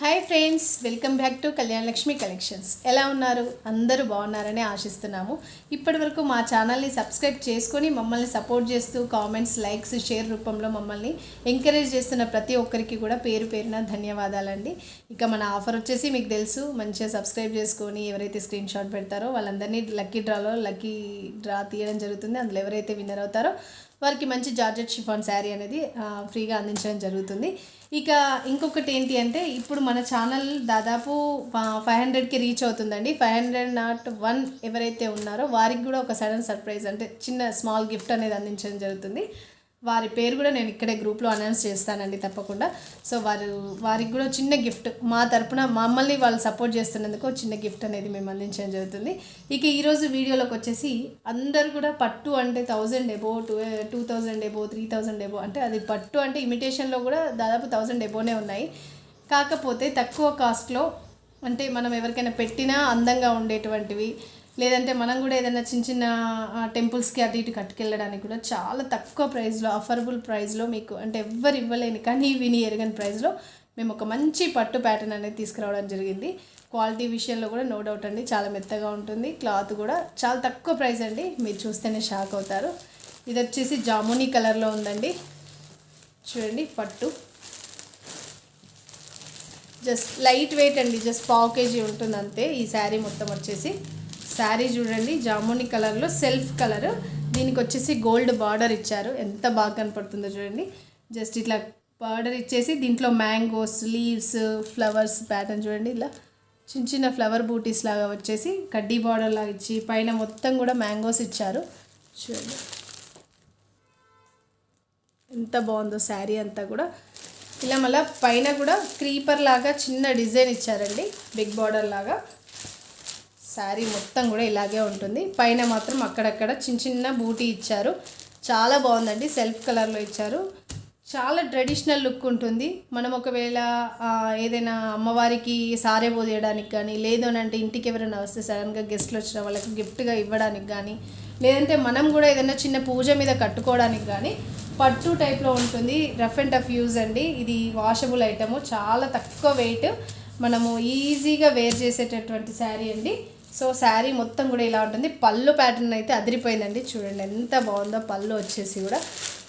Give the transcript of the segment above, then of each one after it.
Hi friends welcome back to Kalyana Lakshmi collections ఎలా ఉన్నారు? అందరూ బాగున్నారని ఆశిస్తున్నాము. ఇప్పటి వరకు మా ఛానల్ని సబ్స్క్రైబ్ చేసుకొని మమ్మల్ని సపోర్ట్ చేస్తూ కామెంట్స్ లైక్స్ షేర్ రూపంలో మమ్మల్ని ఎంకరేజ్ చేస్తున్న ప్రతి ఒక్కరికి కూడా పేరు పేరున ధన్యవాదాలండి. ఇక మన ఆఫర్ వచ్చేసి మీకు తెలుసు మంచిగా సబ్స్క్రైబ్ చేసుకొని ఎవరైతే స్క్రీన్ షాట్ పెడతారో వాళ్ళందరినీ లక్కీ డ్రాలో లక్కీ డ్రా తీయడం జరుగుతుంది. అందులో ఎవరైతే విన్నర్ అవుతారో వారికి మంచి జార్జెట్ షిఫాన్ శారీ అనేది ఫ్రీగా అందించడం జరుగుతుంది. ఇక ఇంకొకటి ఏంటి అంటే ఇప్పుడు మన ఛానల్ దాదాపు ఫైవ్ హండ్రెడ్కి రీచ్ అవుతుందండి. ఫైవ్ హండ్రెడ్ నాట్ వన్ ఎవరైతే ఉన్నారో వారికి కూడా ఒక సడన్ సర్ప్రైజ్ అంటే చిన్న స్మాల్ గిఫ్ట్ అనేది అందించడం జరుగుతుంది. వారి పేరు కూడా నేను ఇక్కడే గ్రూప్లో అనౌన్స్ చేస్తానండి తప్పకుండా. సో వారు వారికి కూడా చిన్న గిఫ్ట్ మా తరపున మమ్మల్ని వాళ్ళు సపోర్ట్ చేస్తున్నందుకు చిన్న గిఫ్ట్ అనేది మేము అందించడం జరుగుతుంది. ఇక ఈరోజు వీడియోలోకి వచ్చేసి అందరు కూడా పట్టు అంటే thousand above to two thousand above three thousand above అంటే అది పట్టు అంటే ఇమిటేషన్లో కూడా దాదాపు థౌజండ్ ఎబోనే ఉన్నాయి. కాకపోతే తక్కువ కాస్ట్లో అంటే మనం ఎవరికైనా పెట్టినా అందంగా ఉండేటువంటివి లేదంటే మనం కూడా ఏదైనా చిన్న చిన్న టెంపుల్స్కి అటు ఇటు కట్టుకెళ్ళడానికి కూడా చాలా తక్కువ ప్రైస్లో అఫర్బుల్ ప్రైస్లో మీకు అంటే ఎవ్వరు ఇవ్వలేని కానీ విని ఎరగని ప్రైస్లో మేము ఒక మంచి పట్టు ప్యాటర్న్ అనేది తీసుకురావడం జరిగింది. క్వాలిటీ విషయంలో కూడా నో డౌట్ అండి చాలా మెత్తగా ఉంటుంది. క్లాత్ కూడా చాలా తక్కువ ప్రైస్ అండి మీరు చూస్తేనే షాక్ అవుతారు. ఇది వచ్చేసి జామునీ కలర్లో ఉందండి. చూడండి పట్టు. జస్ట్ లైట్ వెయిట్ అండి జస్ట్ పావు కేజీ ఉంటుంది అంతే ఈ శారీ మొత్తం వచ్చేసి. శారీ చూడండి జాముని కలర్లో సెల్ఫ్ కలర్. దీనికి వచ్చేసి గోల్డ్ బార్డర్ ఇచ్చారు. ఎంత బాగా కనపడుతుందో చూడండి. జస్ట్ ఇట్లా బార్డర్ ఇచ్చేసి దీంట్లో మ్యాంగోస్ లీవ్స్ ఫ్లవర్స్ ప్యాటర్న్ చూడండి. ఇలా చిన్న చిన్న ఫ్లవర్ బూటీస్ లాగా వచ్చేసి కడ్డీ బార్డర్ లాగా ఇచ్చి పైన మొత్తం కూడా మ్యాంగోస్ ఇచ్చారు. చూడండి. ఎంత బాగుందో శారీ అంతా కూడా. ఇలా మళ్ళీ పైన కూడా క్రీపర్ లాగా చిన్న డిజైన్ ఇచ్చారండి. బిగ్ బార్డర్ లాగా. శారీ మొత్తం కూడా ఇలాగే ఉంటుంది. పైన మాత్రం అక్కడక్కడ చిన్న చిన్న బూటీ ఇచ్చారు. చాలా బాగుందండి. సెల్ఫ్ కలర్లో ఇచ్చారు. చాలా ట్రెడిషనల్ లుక్ ఉంటుంది. మనం ఒకవేళ ఏదైనా అమ్మవారికి సారే పోదేయడానికి కానీ లేదు అంటే ఇంటికి ఎవరైనా వస్తే సడన్గా గెస్ట్లు వచ్చిన వాళ్ళకి గిఫ్ట్గా ఇవ్వడానికి కానీ లేదంటే మనం కూడా ఏదైనా చిన్న పూజ మీద కట్టుకోవడానికి కానీ పట్టు టైప్లో ఉంటుంది. రఫ్ అండ్ టఫ్ యూజ్ అండి. ఇది వాషబుల్ ఐటము చాలా తక్కువ వెయిట్ మనము ఈజీగా వేర్ చేసేటటువంటి శారీ అండి. సో శారీ మొత్తం కూడా ఇలా ఉంటుంది. పళ్ళు ప్యాటర్న్ అయితే అదిరిపోయిందండి. చూడండి ఎంత బాగుందో పళ్ళు వచ్చేసి కూడా.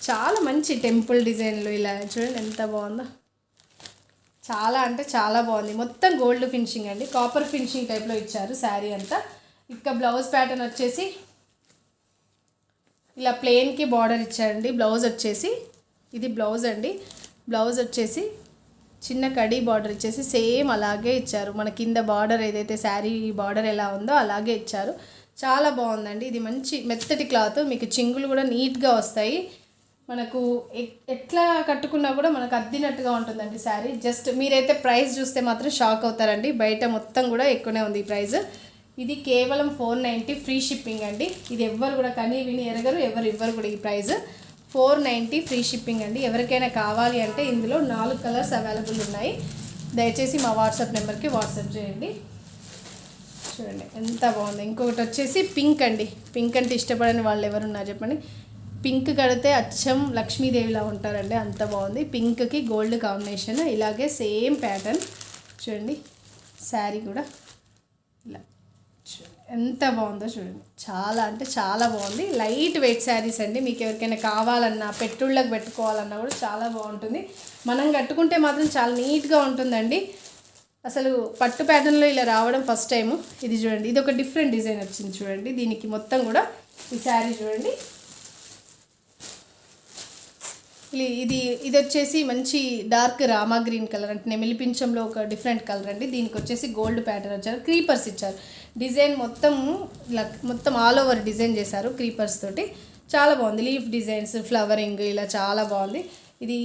చాలా మంచి టెంపుల్ డిజైన్లు ఇలా చూడండి ఎంత బాగుందో. చాలా అంటే చాలా బాగుంది. మొత్తం గోల్డ్ ఫినిషింగ్ అండి. కాపర్ ఫినిషింగ్ టైప్లో ఇచ్చారు శారీ అంతా. ఇక బ్లౌజ్ ప్యాటర్న్ వచ్చేసి ఇలా ప్లెయిన్కి బార్డర్ ఇచ్చారండి. బ్లౌజ్ వచ్చేసి ఇది బ్లౌజ్ అండి. బ్లౌజ్ వచ్చేసి చిన్న కడీ బార్డర్ ఇచ్చేసి సేమ్ అలాగే ఇచ్చారు. మన కింద బార్డర్ ఏదైతే శారీ బార్డర్ ఎలా ఉందో అలాగే ఇచ్చారు. చాలా బాగుందండి. ఇది మంచి మెత్తటి క్లాత్. మీకు చింగులు కూడా నీట్గా వస్తాయి. మనకు ఎట్లా కట్టుకున్నా కూడా మనకు అద్దినట్టుగా ఉంటుందండి శారీ. జస్ట్ మీరైతే ప్రైస్ చూస్తే మాత్రం షాక్ అవుతారండి. బయట మొత్తం కూడా ఎక్కువనే ఉంది ఈ ప్రైస్. ఇది కేవలం ఫోర్ నైంటీ ఫ్రీ షిప్పింగ్ అండి. ఇది ఎవ్వరు కూడా కనీ విని ఎరగరు ఎవరు ఇవ్వరు కూడా ఈ price. Four ninety free shipping అండి. ఎవరికైనా కావాలి అంటే ఇందులో నాలుగు కలర్స్ అవైలబుల్ ఉన్నాయి. దయచేసి మా వాట్సాప్ నెంబర్కి వాట్సాప్ చేయండి. చూడండి ఎంత బాగుంది. ఇంకొకటి వచ్చేసి పింక్ అండి. పింక్ అంటే ఇష్టపడని వాళ్ళు ఎవరున్నారు చెప్పండి. పింక్ కడితే అచ్చం లక్ష్మీదేవిలా ఉంటారండి. అంత బాగుంది. పింక్కి గోల్డ్ కాంబినేషన్. ఇలాగే సేమ్ ప్యాటర్న్. చూడండి శారీ కూడా. ఇలా. ఎంత బాగుందో చూడండి. చాలా అంటే చాలా బాగుంది. లైట్ వెయిట్ శారీస్ అండి. మీకు ఎవరికైనా కావాలన్నా పెట్టుళ్ళకి పెట్టుకోవాలన్నా కూడా చాలా బాగుంటుంది. మనం కట్టుకుంటే మాత్రం చాలా నీట్గా ఉంటుందండి. అసలు పట్టు ప్యాటర్న్లో ఇలా రావడం ఫస్ట్ టైము ఇది చూడండి. ఇది ఒక డిఫరెంట్ డిజైన్ వచ్చింది చూడండి. దీనికి మొత్తం కూడా ఈ శారీ చూడండి. ఇది- ఇది వచ్చేసి మంచి డార్క్ రామా గ్రీన్ కలర్ అంటే నెమిలిపించంలో ఒక డిఫరెంట్ కలర్ అండి. దీనికి వచ్చేసి గోల్డ్ ప్యాటర్న్ వచ్చారు క్రీపర్స్ ఇచ్చారు. డిజైన్ మొత్తం ఇలా మొత్తం ఆల్ ఓవర్ డిజైన్ చేశారు క్రీపర్స్ తోటి. చాలా బాగుంది. లీఫ్ డిజైన్స్ ఫ్లవరింగ్ ఇలా చాలా బాగుంది. ఇది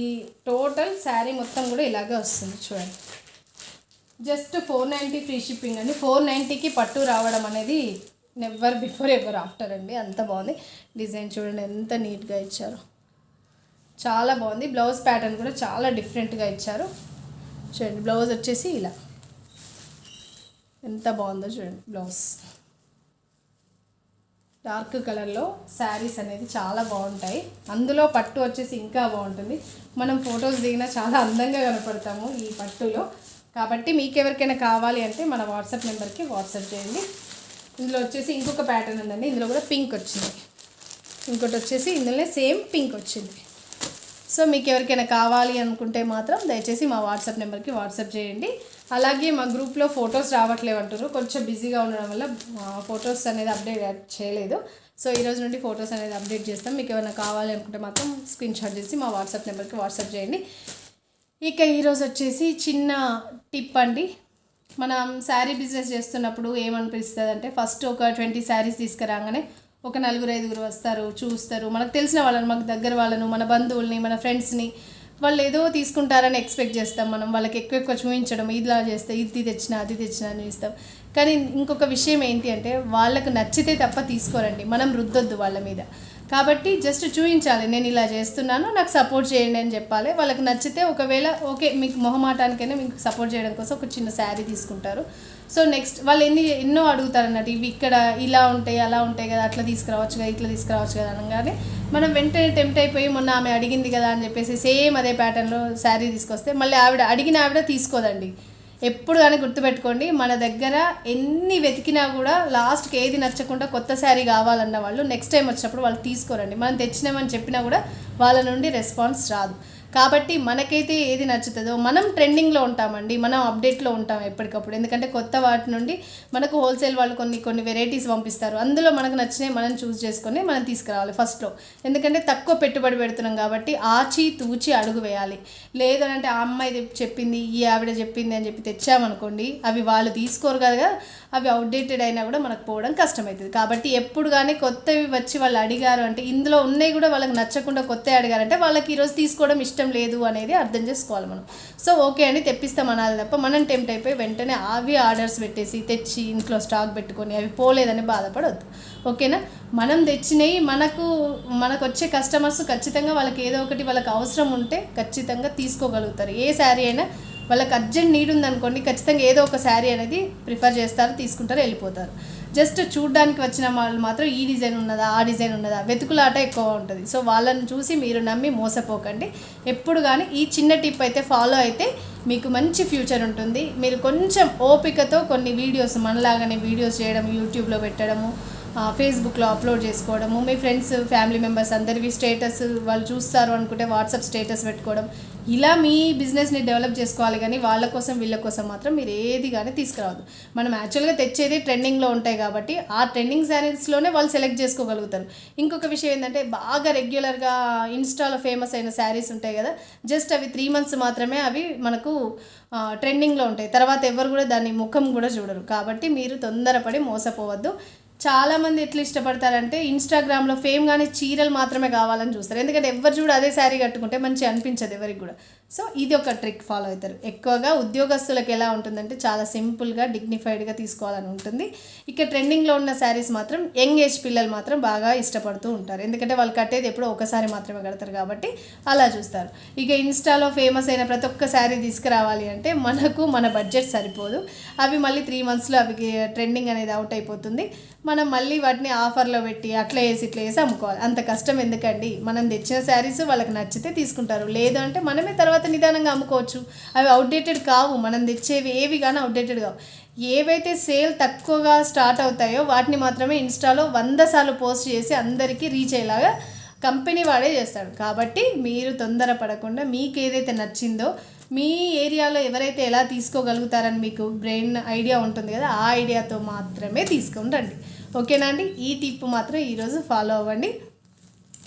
టోటల్ శారీ మొత్తం కూడా ఇలాగే వస్తుంది చూడండి. Just four ninety free shipping అండి. ఫోర్ నైంటీకి పట్టు రావడం అనేది నెవర్ బిఫోర్ ఎవర్ ఆఫ్టర్ అండి. అంత బాగుంది. డిజైన్ చూడండి ఎంత నీట్గా ఇచ్చారు. చాలా బాగుంది. బ్లౌజ్ ప్యాటర్న్ కూడా చాలా డిఫరెంట్గా ఇచ్చారు. చూడండి బ్లౌజ్ వచ్చేసి ఇలా. ఎంత బాగుందో చూడండి బ్లౌజ్. డార్క్ కలర్లో శారీస్ అనేది చాలా బాగుంటాయి. అందులో పట్టు వచ్చేసి ఇంకా బాగుంటుంది. మనం ఫొటోస్ దిగినా చాలా అందంగా కనపడతాము ఈ పట్టులో. కాబట్టి మీకు ఎవరికైనా కావాలి అంటే మన వాట్సాప్ నెంబర్కి వాట్సాప్ చేయండి. ఇందులో వచ్చేసి ఇంకొక ప్యాటర్న్ ఉందండి. ఇందులో కూడా పింక్ వచ్చింది. ఇంకోటి వచ్చేసి ఇందులోనే సేమ్ పింక్ వచ్చింది. సో మీకు ఎవరికైనా కావాలి అనుకుంటే మాత్రం దయచేసి మా వాట్సాప్ నెంబర్కి వాట్సాప్ చేయండి. అలాగే మా గ్రూప్లో ఫొటోస్ రావట్లేవు అంటారు కొంచెం బిజీగా ఉండడం వల్ల ఫొటోస్ అనేది అప్డేట్ చేయలేదు. సో ఈ రోజు నుండి ఫొటోస్ అనేది అప్డేట్ చేస్తాం. మీకు ఏమైనా కావాలి అనుకుంటే మాత్రం స్క్రీన్ షాట్ చేసి మా వాట్సాప్ నెంబర్కి వాట్సాప్ చేయండి. ఇక ఈరోజు వచ్చేసి చిన్న టిప్ అండి. మనం శారీ బిజినెస్ చేస్తున్నప్పుడు ఏమనిపిస్తుంది అంటే ఫస్ట్ ఒక ట్వంటీ శారీస్ తీసుకురాగానే ఒక నలుగురు ఐదుగురు వస్తారు చూస్తారు. మనకు తెలిసిన వాళ్ళని మాకు దగ్గర వాళ్ళను మన బంధువుల్ని మన ఫ్రెండ్స్ని వాళ్ళు ఏదో తీసుకుంటారని ఎక్స్పెక్ట్ చేస్తాం మనం. వాళ్ళకి ఎక్కువ ఎక్కువ చూపించడం ఇదిలా చేస్తే ఇది తెచ్చినా అది తెచ్చినా అని ఇస్తాం కానీ ఇంకొక విషయం ఏంటి అంటే వాళ్ళకు నచ్చితే తప్ప తీసుకోరండి. మనం రుద్దొద్దు వాళ్ళ మీద. కాబట్టి జస్ట్ చూపించాలి. నేను ఇలా చేస్తున్నాను నాకు సపోర్ట్ చేయండి అని చెప్పాలి. వాళ్ళకి నచ్చితే ఒకవేళ ఓకే మీకు మొహమాటానికైనా మీకు సపోర్ట్ చేయడం కోసం ఒక చిన్న శారీ తీసుకుంటారు. సో నెక్స్ట్ వాళ్ళు ఎన్ని ఎన్నో అడుగుతారు అన్నట్టు ఇవి ఇక్కడ ఇలా ఉంటాయి అలా ఉంటాయి కదా అట్లా తీసుకురావచ్చు కదా ఇట్లా తీసుకురావచ్చు కదా అనగానే మనం వెంటనే టెంప్ట్ అయిపోయి మొన్న ఆమె అడిగింది కదా అని చెప్పేసి సేమ్ అదే ప్యాటర్న్లో శారీ తీసుకొస్తే మళ్ళీ ఆవిడ అడిగిన ఆవిడ తీసుకోదండి. ఎప్పుడు కానీ గుర్తుపెట్టుకోండి మన దగ్గర ఎన్ని వెతికినా కూడా లాస్ట్కి ఏది నచ్చకుండా కొత్త శారీ కావాలన్న వాళ్ళు నెక్స్ట్ టైం వచ్చినప్పుడు వాళ్ళు తీసుకోరండి. మనం తెచ్చినామని చెప్పినా కూడా వాళ్ళ నుండి రెస్పాన్స్ రాదు. కాబట్టి మనకైతే ఏది నచ్చుతుందో మనం ట్రెండింగ్లో ఉంటామండి. మనం అప్డేట్లో ఉంటాం ఎప్పటికప్పుడు. ఎందుకంటే కొత్త వాటి నుండి మనకు హోల్సేల్ వాళ్ళు కొన్ని కొన్ని వెరైటీస్ పంపిస్తారు. అందులో మనకు నచ్చినవి మనం చూస్ చేసుకొని మనం తీసుకురావాలి ఫస్ట్లో. ఎందుకంటే తక్కువ పెట్టుబడి పెడుతున్నాం కాబట్టి ఆచి తూచి అడుగు వేయాలి. లేదంటే ఆ అమ్మాయి చెప్పింది ఈ ఆవిడ చెప్పింది అని చెప్పి తెచ్చామనుకోండి అవి వాళ్ళు తీసుకోరు కదా అవి అవుట్డేటెడ్ అయినా కూడా మనకు పోవడం కష్టమవుతుంది కాబట్టి ఎప్పుడు కానీ కొత్తవి వచ్చి వాళ్ళు అడిగారు అంటే ఇందులో ఉన్నాయి కూడా వాళ్ళకి నచ్చకుండా కొత్త అడిగారంటే వాళ్ళకి ఈరోజు తీసుకోవడం ఇష్టం లేదు అనేది అర్థం చేసుకోవాలి మనం. సో ఓకే అని తెప్పిస్తాం అనాలి తప్ప మనం టెంప్ట్ అయిపోయి వెంటనే అవి ఆర్డర్స్ పెట్టేసి తెచ్చి ఇంట్లో స్టాక్ పెట్టుకొని అవి పోలేదని బాధపడవద్దు ఓకేనా? మనం తెచ్చినవి మనకు మనకు వచ్చే కస్టమర్స్ ఖచ్చితంగా వాళ్ళకి ఏదో ఒకటి వాళ్ళకి అవసరం ఉంటే ఖచ్చితంగా తీసుకోగలుగుతారు. ఏ శారీ అయినా వాళ్ళకి అర్జెంట్ నీడ్ ఉందనుకోండి ఖచ్చితంగా ఏదో ఒక శారీ అనేది ప్రిఫర్ చేస్తారు తీసుకుంటారు వెళ్ళిపోతారు. జస్ట్ చూడడానికి వచ్చిన వాళ్ళు మాత్రం ఈ డిజైన్ ఉన్నదా ఆ డిజైన్ ఉన్నదా వెతుకులాట ఎక్కువ ఉంటుంది. సో వాళ్ళని చూసి మీరు నమ్మి మోసపోకండి. ఎప్పుడు కానీ ఈ చిన్న టిప్ అయితే ఫాలో అయితే మీకు మంచి ఫ్యూచర్ ఉంటుంది. మీరు కొంచెం ఓపికతో కొన్ని వీడియోస్ మనలాగానే వీడియోస్ చేయడం యూట్యూబ్లో పెట్టడము ఫేస్బుక్లో అప్లోడ్ చేసుకోవడము మీ ఫ్రెండ్స్ ఫ్యామిలీ మెంబర్స్ అందరివి స్టేటస్ వాళ్ళు చూస్తారు అనుకుంటే వాట్సాప్ స్టేటస్ పెట్టుకోవడం. ఇలా మీ బిజినెస్ని డెవలప్ చేసుకోవాలి కానీ వాళ్ళ కోసం వీళ్ళ కోసం మాత్రం మీరు ఏది కానీ తీసుకురావద్దు. మనం యాక్చువల్గా తెచ్చేది ట్రెండింగ్లో ఉంటాయి కాబట్టి ఆ ట్రెండింగ్ శారీస్లోనే వాళ్ళు సెలెక్ట్ చేసుకోగలుగుతారు. ఇంకొక విషయం ఏంటంటే బాగా రెగ్యులర్గా ఇన్స్టాలో ఫేమస్ అయిన శారీస్ ఉంటాయి కదా జస్ట్ అవి త్రీ మంత్స్ మాత్రమే అవి మనకు ట్రెండింగ్లో ఉంటాయి. తర్వాత ఎవరు కూడా దాని ముఖం కూడా చూడరు. కాబట్టి మీరు తొందరపడి మోసపోవద్దు. చాలామంది ఎట్లా ఇష్టపడతారంటే ఇన్స్టాగ్రామ్లో ఫేమ్ కానీ చీరలు మాత్రమే కావాలని చూస్తారు. ఎందుకంటే ఎవరు చూడ అదే శారీ కట్టుకుంటే మంచి అనిపించదు ఎవరికి కూడా. సో ఇది ఒక ట్రిక్ ఫాలో అవుతారు. ఎక్కువగా ఉద్యోగస్తులకు ఎలా ఉంటుందంటే చాలా సింపుల్గా డిగ్నిఫైడ్గా తీసుకోవాలని ఉంటుంది. ఇక ట్రెండింగ్లో ఉన్న శారీస్ మాత్రం యంగ్ ఏజ్ పిల్లలు మాత్రం బాగా ఇష్టపడుతూ ఉంటారు. ఎందుకంటే వాళ్ళు కట్టేది ఎప్పుడో ఒకసారి మాత్రమే కడతారు కాబట్టి అలా చూస్తారు. ఇక ఇన్స్టాలో ఫేమస్ అయిన ప్రతి ఒక్క శారీ తీసుకురావాలి అంటే మనకు మన బడ్జెట్ సరిపోదు. అవి మళ్ళీ త్రీ మంత్స్లో అవి ట్రెండింగ్ అనేది అవుట్ అయిపోతుంది. మనం మళ్ళీ వాటిని ఆఫర్లో పెట్టి అట్లా వేసి ఇట్లా వేసి అమ్ముకోవాలి. అంత కష్టం ఎందుకండి? మనం తెచ్చిన శారీస్ వాళ్ళకి నచ్చితే తీసుకుంటారు. లేదు అంటే మనమే తర్వాత నిదానంగా అమ్ముకోవచ్చు. అవి అవుట్డేటెడ్ కావు. మనం తెచ్చేవి ఏవి కానీ అవుట్డేటెడ్ కావు. ఏవైతే సేల్ తక్కువగా స్టార్ట్ అవుతాయో వాటిని మాత్రమే ఇన్స్టాలో వంద సార్లు పోస్ట్ చేసి అందరికీ రీచ్ అయ్యేలాగా కంపెనీ వాడే చేస్తాడు. కాబట్టి మీరు తొందరపడకుండా మీకు ఏదైతే నచ్చిందో మీ ఏరియాలో ఎవరైతే ఎలా తీసుకోగలుగుతారని మీకు బ్రెయిన్ ఐడియా ఉంటుంది కదా ఆ ఐడియాతో మాత్రమే తీసుకుని రండి. ఓకేనా అండి? ఈ టిప్ మాత్రం ఈరోజు ఫాలో అవ్వండి.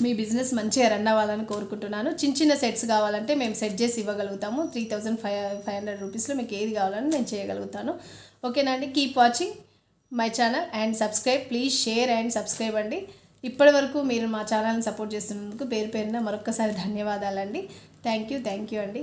మీ బిజినెస్ మంచిగా రన్ అవ్వాలని కోరుకుంటున్నాను. చిన్న చిన్న సెట్స్ కావాలంటే మేము సెట్ చేసి ఇవ్వగలుగుతాము. Three thousand five five hundred రూపీస్లో మీకు ఏది కావాలని నేను చేయగలుగుతాను. ఓకేనా అండి? Keep watching my channel and subscribe. Please share and subscribe అండి. ఇప్పటి వరకు మీరు మా ఛానల్ని సపోర్ట్ చేస్తున్నందుకు పేరు పేరున మరొకసారి ధన్యవాదాలండి. థ్యాంక్ యూ థ్యాంక్ యూ అండి.